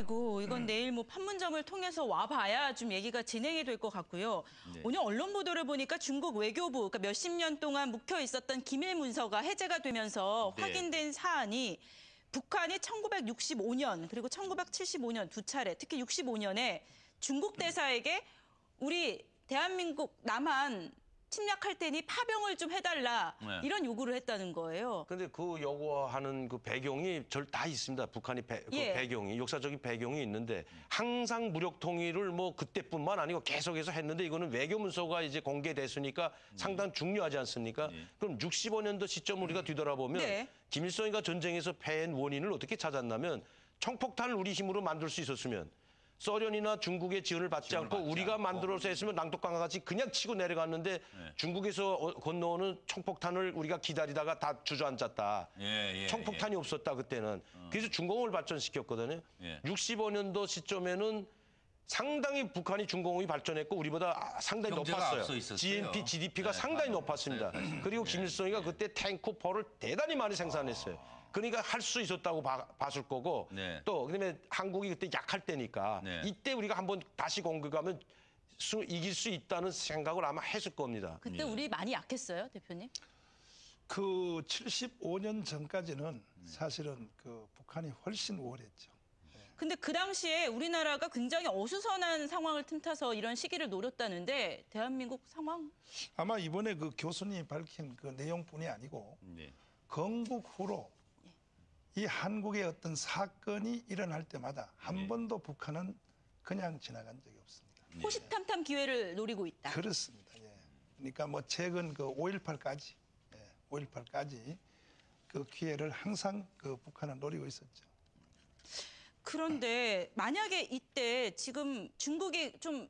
그리고 이건 내일 뭐 판문점을 통해서 와봐야 좀 얘기가 진행이 될 것 같고요. 네. 오늘 언론 보도를 보니까 중국 외교부, 그러니까 몇십 년 동안 묵혀 있었던 기밀 문서가 해제가 되면서 네. 확인된 사안이 북한이 1965년 그리고 1975년 두 차례, 특히 65년에 중국 대사에게 우리 대한민국 남한 침략할 테니 파병을 좀 해달라 네. 이런 요구를 했다는 거예요. 근데 그 요구하는 그 배경이 절 다 있습니다. 북한이 배, 그 예. 배경이 역사적인 배경이 있는데 항상 무력 통일을 뭐 그때뿐만 아니고 계속해서 했는데 이거는 외교 문서가 이제 공개됐으니까 상당히 중요하지 않습니까? 그럼 65년도 시점 우리가 뒤돌아보면 네. 김일성이가 전쟁에서 패한 원인을 어떻게 찾았냐면 청폭탄을 우리 힘으로 만들 수 있었으면 소련이나 중국의 지원을 받지 않고 받지 우리가 않고. 만들어서 했으면 낭독강화 같이 그냥 치고 내려갔는데 네. 중국에서 어- 건너오는 청폭탄을 우리가 기다리다가 다 주저앉았다. 예, 예, 청폭탄이 없었다 그때는. 그래서 중공을 발전시켰거든요. 예. 65년도 시점에는 상당히 북한이 중공이 발전했고 우리보다 아, 상당히 높았어요. GNP, GDP가 네, 상당히 아, 높았습니다. 네. 그리고 예. 김일성이가 그때 탱크 포를 대단히 많이 생산했어요. 그러니까 할 수 있었다고 봐, 봤을 거고 네. 또 그다음에 한국이 그때 약할 때니까 네. 이때 우리가 한번 다시 공격하면 수- 이길 수 있다는 생각을 아마 했을 겁니다. 그때 우리 많이 약했어요, 대표님? 그 75년 전까지는 사실은 그 북한이 훨씬 우월했죠. 근데 그 당시에 우리나라가 굉장히 어수선한 상황을 틈타서 이런 시기를 노렸다는데 대한민국 상황 아마 이번에 그 교수님이 밝힌 그 내용뿐이 아니고 네. 건국 후로 이 한국의 어떤 사건이 일어날 때마다 한 번도 북한은 그냥 지나간 적이 없습니다. 호시탐탐 기회를 노리고 있다. 그렇습니다. 예. 그러니까 뭐 최근 그 5.18까지, 예, 5.18까지 그 기회를 항상 그 북한은 노리고 있었죠. 그런데 만약에 이때 지금 중국이 좀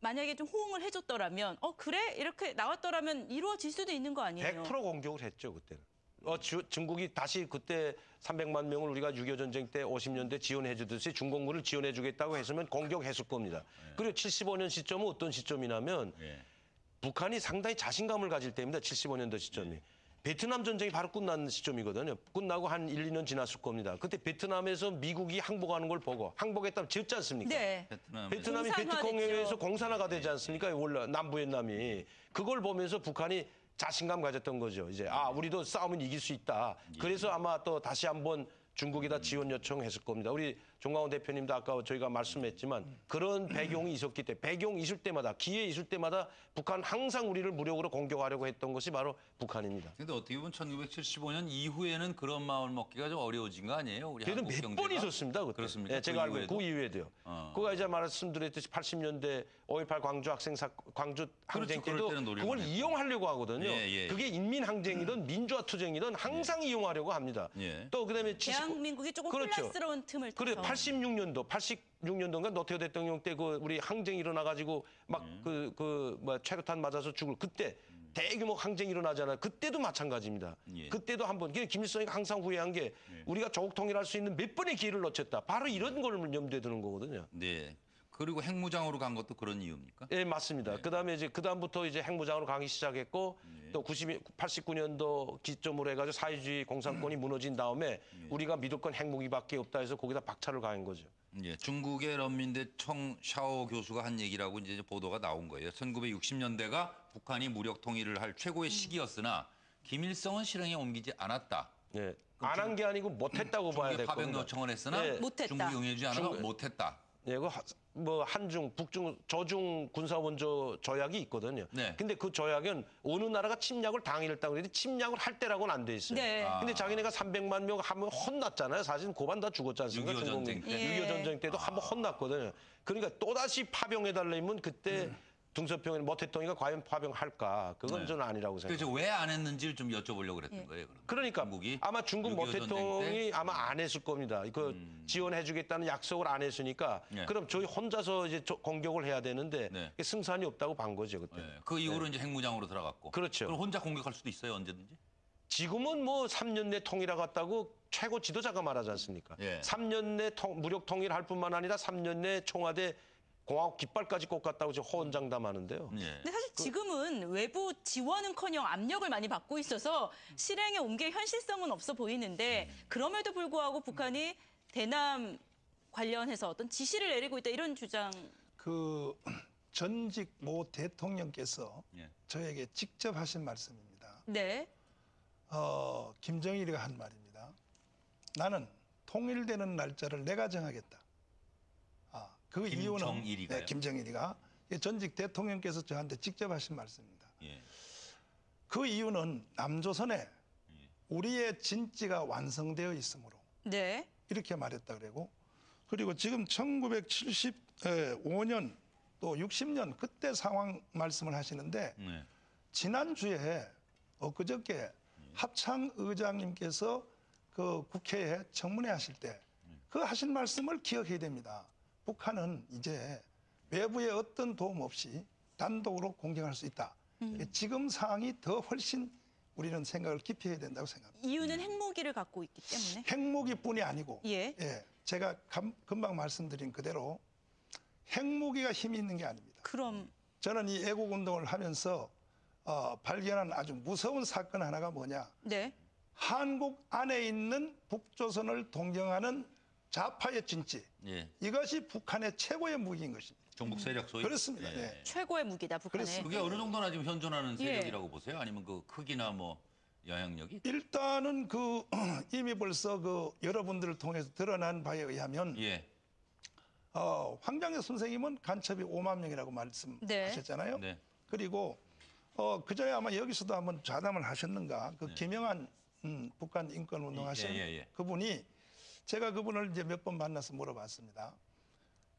만약에 좀 호응을 해줬더라면 어 그래 이렇게 나왔더라면 이루어질 수도 있는 거 아니에요? 100% 공격을 했죠 그때는. 어, 주- 중국이 다시 그때 300만 명을 우리가 6.25 전쟁 때 50년대 지원해 주듯이 중공군을 지원해 주겠다고 했으면 공격했을 겁니다. 그리고 75년 시점은 어떤 시점이냐면 예. 북한이 상당히 자신감을 가질 때입니다. 75년도 시점이. 베트남 전쟁이 바로 끝난 시점이거든요. 끝나고 한 1, 2년 지났을 겁니다. 그때 베트남에서 미국이 항복하는 걸 보고 항복했다면 지었지 않습니까? 네. 베트남 베트남이 공산화됐죠. 베트콩에서 공산화가 되지 않습니까? 원래 남부엔남이 그걸 보면서 북한이 자신감 가졌던 거죠. 이제 아 우리도 싸우면 이길 수 있다. 그래서 아마 또 다시 한번 중국에다 지원 요청했을 겁니다. 우리 종강원 대표님도 아까 저희가 말씀했지만 그런 배경이 있었기 때문에 배경 있을 때마다 기회 있을 때마다 북한 항상 우리를 무력으로 공격하려고 했던 것이 바로 북한입니다. 근데 어떻게 보면 1975년 이후에는 그런 마음을 먹기가 좀 어려워진 거 아니에요? 우리 그래도 한국 몇? 번 있었습니다. 그때. 그렇습니까? 예, 제가 그 알고 이후에도? 그 이후에도요. 어. 그가 이제 말씀드렸듯이 80년대 5.18 광주 학생 사 광주 항쟁 그럴 때도 그걸 했고. 이용하려고 하거든요. 예, 예, 그게 인민 항쟁이든 민주화 투쟁이든 항상 이용하려고 합니다. 예. 또 그다음에 79 대한민국이 조금 그렇죠. 혼란스러운 틈을 그래 86년도 86년도인가 노태우 대통령 때 그 우리 항쟁 일어나 가지고 막 그 그뭐 최루탄 맞아서 죽을 그때 대규모 항쟁 일어나잖아요. 그때도 마찬가지입니다. 예. 그때도 한번 김일성이 항상 후회한 게 우리가 조국 통일할 수 있는 몇 번의 기회를 놓쳤다. 바로 이런 걸 염두에 두는 거거든요. 네. 그리고 핵무장으로 간 것도 그런 이유입니까? 예, 맞습니다. 그다음에 이제 그다음부터 이제 핵무장으로 가기 시작했고 또 90, 89년도 기점으로 해가지고 사회주의 공산권이 무너진 다음에 우리가 믿을 건 핵무기밖에 없다 해서 거기다 박차를 가한 거죠. 예, 중국의 런민대 청 샤오 교수가 한 얘기라고 이제 보도가 나온 거예요. 1960년대가 북한이 무력 통일을 할 최고의 시기였으나 김일성은 실행에 옮기지 않았다. 예. 안한 게 아니고 못했다고 봐야 중국에 될 파병 겁니다. 요청을 했으나 예. 못했다. 중국이 응해주지 않아서 중국- 못했다. 예, 그 하- 뭐 한중, 북중, 저중 군사원조 조약이 있거든요. 네. 근데 그 조약은 어느 나라가 침략을 당했다고 그래도 침략을 할 때라고는 안 돼 있어요. 네. 아. 근데 자기네가 300만 명 하면 혼났잖아요. 사실 고반 다 죽었지 않습니까? 6.25 전쟁. 때. 6.25 전쟁 때도 한번 혼났거든요. 그러니까 또다시 파병해달라면 그때 음. 등서평에 모태통이가 과연 파병할까? 그건 네. 저는 아니라고 생각합니다. 그래서 왜 안 했는지를 좀 여쭤보려고 그랬던 거예요. 그럼. 그러니까 중국이 아마 중국 6.25 전쟁 모태통이 때? 음. 아마 안 했을 겁니다. 그 지원해주겠다는 약속을 안 했으니까 네. 그럼 저희 혼자서 이제 저- 공격을 해야 되는데 네. 승산이 없다고 반 거죠 그때. 예, 그 이후로 이제 핵무장으로 들어갔고. 그렇죠. 그럼 혼자 공격할 수도 있어요 언제든지. 지금은 뭐 3년 내 통일하겠다고 최고 지도자가 말하지 않습니까? 예. 3년 내 통- 무력 통일할 뿐만 아니라 3년 내 청와대 공화국 깃발까지 꽂겠다고 지금 호언장담하는데요. 예. 근데 사실 지금은 외부 지원은커녕 압력을 많이 받고 있어서 실행에 옮길 현실성은 없어 보이는데 그럼에도 불구하고 북한이 대남 관련해서 어떤 지시를 내리고 있다 이런 주장. 그 전직 모 대통령께서 예. 저에게 직접 하신 말씀입니다. 네. 어, 김정일이가 한 말입니다. 나는 통일되는 날짜를 내가 정하겠다. 아, 그 이유는 김정일이가요? 네, 김정일이가 전직 대통령께서 저한테 직접 하신 말씀입니다. 예. 그 이유는 남조선에 우리의 진지가 완성되어 있으므로 네. 이렇게 말했다 그러고 그리고 지금 1975년 또 60년 그때 상황 말씀을 하시는데 네. 지난주에 엊그저께 합창 의장님께서 그 국회에 청문회 하실 때 그 하신 말씀을 기억해야 됩니다. 북한은 이제 외부의 어떤 도움 없이 단독으로 공격할 수 있다. 지금 상황이 더 훨씬 우리는 생각을 깊이 해야 된다고 생각합니다. 이유는 핵무기를 갖고 있기 때문에. 핵무기뿐이 아니고 예. 제가 감- 금방 말씀드린 그대로 핵무기가 힘이 있는 게 아닙니다. 그럼 저는 이 애국 운동을 하면서 어, 발견한 아주 무서운 사건 하나가 뭐냐? 네. 한국 안에 있는 북조선을 동경하는 좌파의 진지. 예. 이것이 북한의 최고의 무기인 것입니다. 종북 세력 소위. 그렇습니다. 예. 네. 최고의 무기다 북한의. 그게 어느 정도나 지금 현존하는 예. 세력이라고 보세요? 아니면 그 크기나 뭐 영향력이? 일단은 그 이미 벌써 그 여러분들을 통해서 드러난 바에 의하면 예. 어, 황장혁 선생님은 간첩이 5만 명이라고 말씀하셨잖아요. 네. 그리고 어, 그전에 아마 여기서도 한번 좌담을 하셨는가 그 김영한 음, 북한 인권 운동하신 네. 예, 예, 예. 그분이 제가 그분을 이제 몇 번 만나서 물어봤습니다.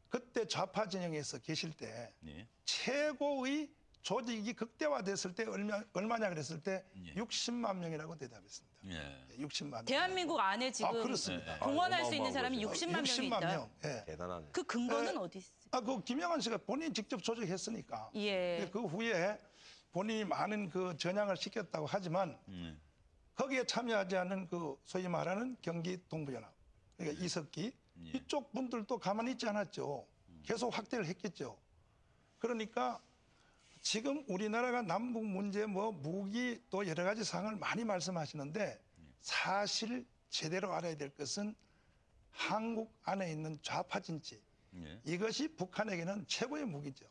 그때 좌파 진영에서 계실 때 네. 최고의 조직이 극대화됐을 때 얼마, 얼마냐 그랬을 때 예. 60만 명이라고 대답했습니다. 예. 60만 명. 대한민국 안에 지금 아 그렇습니다. 동원할 수 있는 사람이 거죠. 60만 명이 60만 있다. 명. 예. 대단하네. 그 근거는 에, 어디 있어요? 아, 그 김영환 씨가 본인이 직접 조직했으니까. 예. 그 후에 본인이 많은 그 전향을 시켰다고 하지만 음. 거기에 참여하지 않은 그 소위 말하는 경기 동부연합, 그러니까 이석기 예. 이쪽 분들도 가만히 있지 않았죠. 계속 확대를 했겠죠. 그러니까 지금 우리나라가 남북 문제 뭐 무기 또 여러 가지 사항을 많이 말씀하시는데 사실 제대로 알아야 될 것은 한국 안에 있는 좌파 진지 예. 이것이 북한에게는 최고의 무기죠.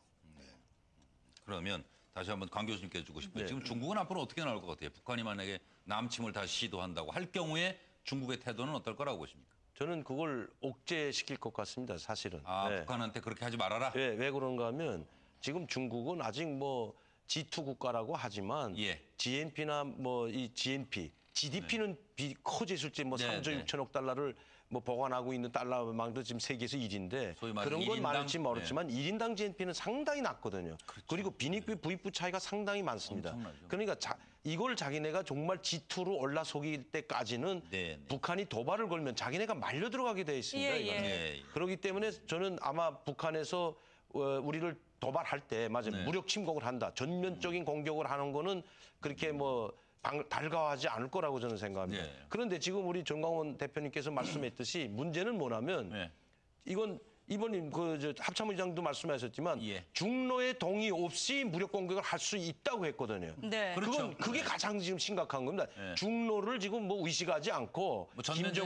그러면 다시 한번 강 교수님께 주고 싶어요. 네. 지금 중국은 앞으로 어떻게 나올 것 같아요? 북한이 만약에 남침을 다시 시도한다고 할 경우에 중국의 태도는 어떨 거라고 보십니까? 저는 그걸 옥죄시킬 것 같습니다. 사실은. 아, 네. 북한한테 그렇게 하지 말아라? 왜, 왜 그런가 하면 지금 중국은 아직 뭐 G2 국가라고 하지만 예. GNP나 뭐 이 GNP, GDP는 비 커졌을지 뭐 네, 3조 네. 6천억 달러를 뭐 보관하고 있는 달러망도 지금 세계에서 1위인데 소위 말해서 그런 건? 많을지 모르지만 일 1인당 GNP는 상당히 낮거든요. 그리고 빈익비 부익부 차이가 상당히 많습니다. 엄청나죠. 그러니까 자, 이걸 자기네가 정말 G2로 올라서길 때까지는 네, 네. 북한이 도발을 걸면 자기네가 말려 들어가게 되어 있습니다. 예, 이거는. 예. 예, 예. 그렇기 때문에 저는 아마 북한에서 어, 우리를 도발할 때 맞아요 네. 무력 침공을 한다 전면적인 공격을 하는 거는 그렇게 뭐 방- 달가워하지 않을 거라고 저는 생각합니다. 네. 그런데 지금 우리 정광훈 대표님께서 말씀했듯이 문제는 뭐냐면 네. 이건 이번님 그저 합참의장도 말씀하셨지만 예. 중로의 동의 없이 무력 공격을 할 수 있다고 했거든요. 네. 그렇죠. 그건 그게 가장 지금 심각한 겁니다. 네. 중로를 지금 뭐 의식하지 않고 뭐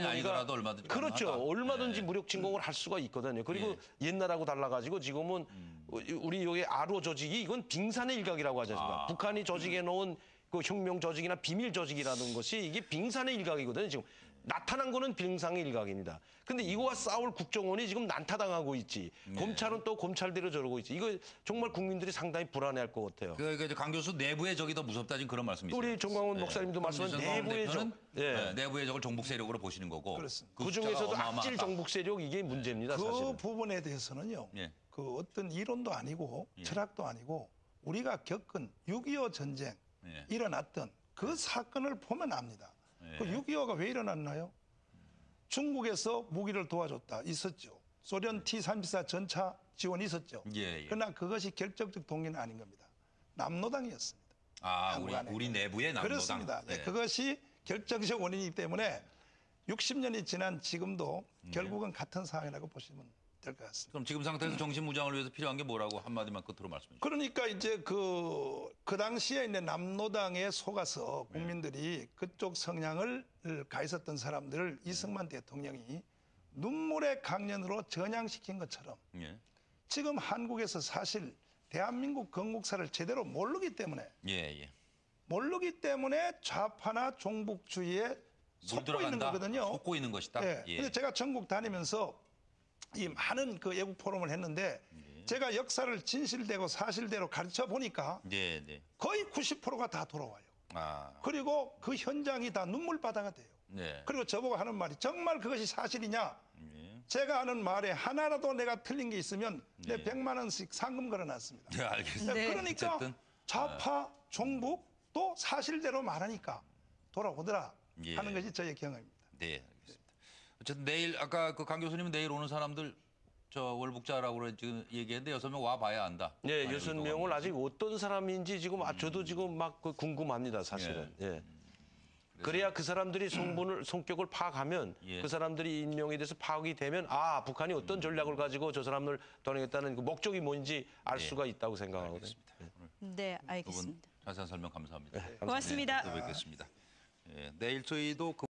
아니더라도 얼마든지 그렇죠. 가능하다. 얼마든지 네. 무력 침공을 할 수가 있거든요. 그리고 예. 옛날하고 달라가지고 지금은 우리 여기 아로 조직이 이건 빙산의 일각이라고 하지 않습니까? 아. 북한이 조직해 놓은 그 혁명 조직이나 비밀 조직이라는 것이 이게 빙산의 일각이거든요. 지금 나타난 거는 빙산의 일각입니다. 근데 이거와 싸울 국정원이 지금 난타당하고 있지. 네. 검찰은 또 검찰대로 저러고 있지. 이거 정말 국민들이 상당히 불안해할 것 같아요. 그, 그, 강 교수 내부의 적이 더 무섭다 지금 그런 말씀이세요? 우리 정광훈 목사님도 말씀한 정광훈 내부의 적. 예. 네, 내부의 적을 종북 세력으로 보시는 거고. 그렇습니다. 그 중에서도 어마어마하다. 악질 정북 세력 이게 문제입니다. 그 사실은. 부분에 대해서는요. 예. 그 어떤 이론도 아니고 철학도 아니고 우리가 겪은 6.25 전쟁 예. 일어났던 그 사건을 보면 압니다. 예. 그 6.25가 왜 일어났나요? 중국에서 무기를 도와줬다 있었죠. 소련 T-34 전차 지원이 있었죠. 예, 예. 그러나 그것이 결정적 동기는 아닌 겁니다. 남노당이었습니다. 아, 우리. 우리 내부의 남노당. 그렇습니다. 네, 네. 그것이 결정적 원인이기 때문에 60년이 지난 지금도 네. 결국은 같은 상황이라고 보시면 될 것 같습니다. 그럼 지금 상태에서 정신 무장을 위해서 필요한 게 뭐라고 한마디만 끝으로 말씀해 주세요. 그러니까 이제 그, 그 당시에 있는 남노당에 속아서 국민들이 그쪽 성향을 가 있었던 사람들을 이승만 대통령이 눈물의 강연으로 전향시킨 것처럼 예. 지금 한국에서 사실 대한민국 건국사를 제대로 모르기 때문에 예, 예. 모르기 때문에 좌파나 종북주의에 물 속고 들어간다. 있는 거거든요. 속고 있는 것이다. 예. 예. 근데 제가 전국 다니면서 이 많은 그 애국 포럼을 했는데 예. 제가 역사를 진실되고 사실대로 가르쳐 보니까 네, 네. 거의 90%가 다 돌아와요. 아, 그리고 그 현장이 다 눈물바다가 돼요. 네. 그리고 저보고 하는 말이 정말 그것이 사실이냐? 예. 제가 하는 말에 하나라도 내가 틀린 게 있으면 내 네. 100만 원씩 상금 걸어놨습니다. 네, 알겠습니다. 네. 그러니까 어쨌든, 좌파, 종북 또 사실대로 말하니까 돌아오더라 예. 하는 것이 저의 경험입니다. 네. 어쨌든 내일 아까 그 강 교수님은 내일 오는 사람들 저 월북자라고 그래 지금 얘기했는데 여섯 명 와 봐야 안다. 예, 만약 여섯. 명을 아직 어떤 사람인지 지금 아, 저도 지금 막그 궁금합니다, 사실은. 예. 그래야 그 사람들이 성분을 성격을 파악하면 예. 그 사람들이 인명에 대해서 파악이 되면 아 북한이 어떤 전략을 가지고 저 사람을 떠내겠다는 그 목적이 뭔지 알 예. 수가 있다고 생각하거든요. 오늘 네, 두분 알겠습니다. 자세한 설명 감사합니다. 고맙습니다. 네, 또 뵙겠습니다. 예, 내일 저희도 그